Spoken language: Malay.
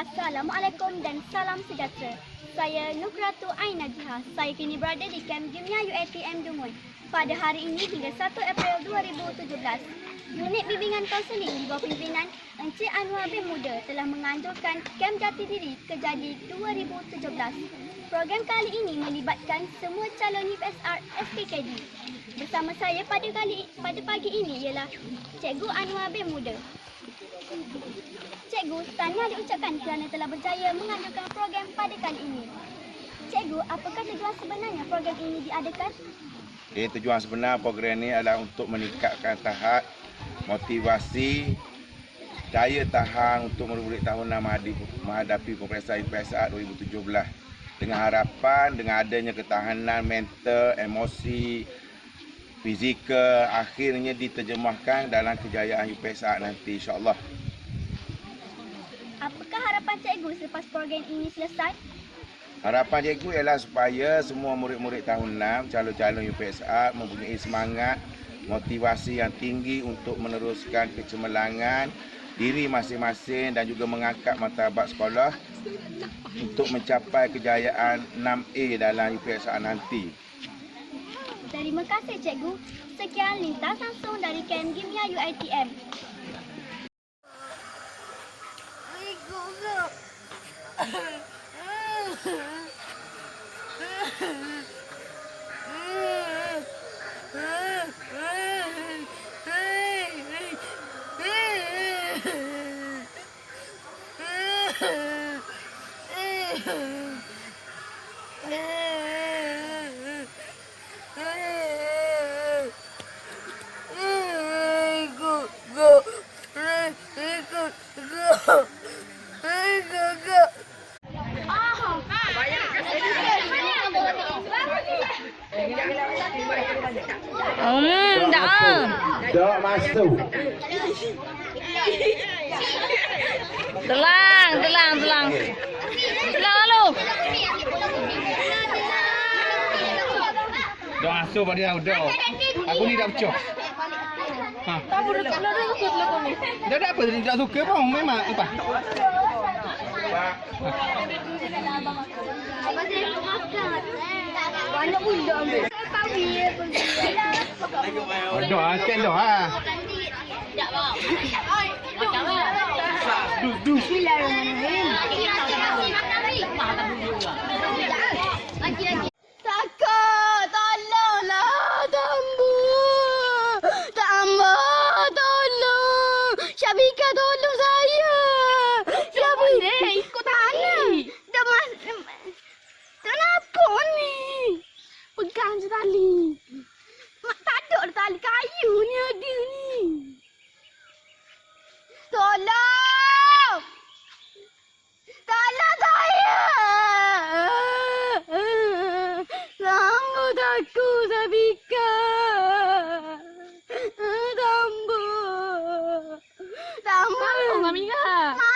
Assalamualaikum dan salam sejahtera. Saya Nukratu Aina Jiha. Saya kini berada di Kamp Gimia UATM Dumui. Pada hari ini hingga 1 April 2017, Unit Bimbingan Kaunseling di bawah pimpinan Encik Anwar bin Muda telah menganjurkan Kamp Jati Diri Kejadi 2017. Program kali ini melibatkan semua calon UPSR SPKD. Bersama saya pada kali pada pagi ini ialah Cikgu Anwar bin Muda. Cikgu, tahniah diucapkan kerana telah berjaya menganjurkan program pada kali ini. Cikgu, apakah tujuan sebenarnya program ini diadakan? Okay, tujuan sebenar program ini adalah untuk meningkatkan tahap motivasi daya tahan untuk murid-murid tahun 6 menghadapi, peperiksaan UPSR 2017 dengan harapan dengan adanya ketahanan mental, emosi, fizikal akhirnya diterjemahkan dalam kejayaan UPSR nanti insyaAllah. Apakah harapan cikgu selepas program ini selesai? Harapan cikgu ialah supaya semua murid-murid tahun 6 calon-calon UPSR mempunyai semangat, motivasi yang tinggi untuk meneruskan kecemerlangan diri masing-masing dan juga mengangkat martabat sekolah untuk mencapai kejayaan 6A dalam UPSR nanti. Terima kasih cikgu. Sekian lintas langsung dari Kem Gimia UITM. Hmm, dah ah. Dok masuk. Telang, telang, telang. Telang lalu. Dah asuh pada dah udah. Aku ni dah pecah. Ha. Tak boleh tak suka telekon ni. Dah ada apa tadi tak suka pun memang apa. Banyak budak ambil. Oh, dah ah, sekian dah ah. Duk duk. Takut, tolonglah, Tambu. Tambu, tolong. Syabika, tolong saya. Tolong! Tolong saya! Sambut aku, Sabika! Sambut! Sambut! Sambut, Amira!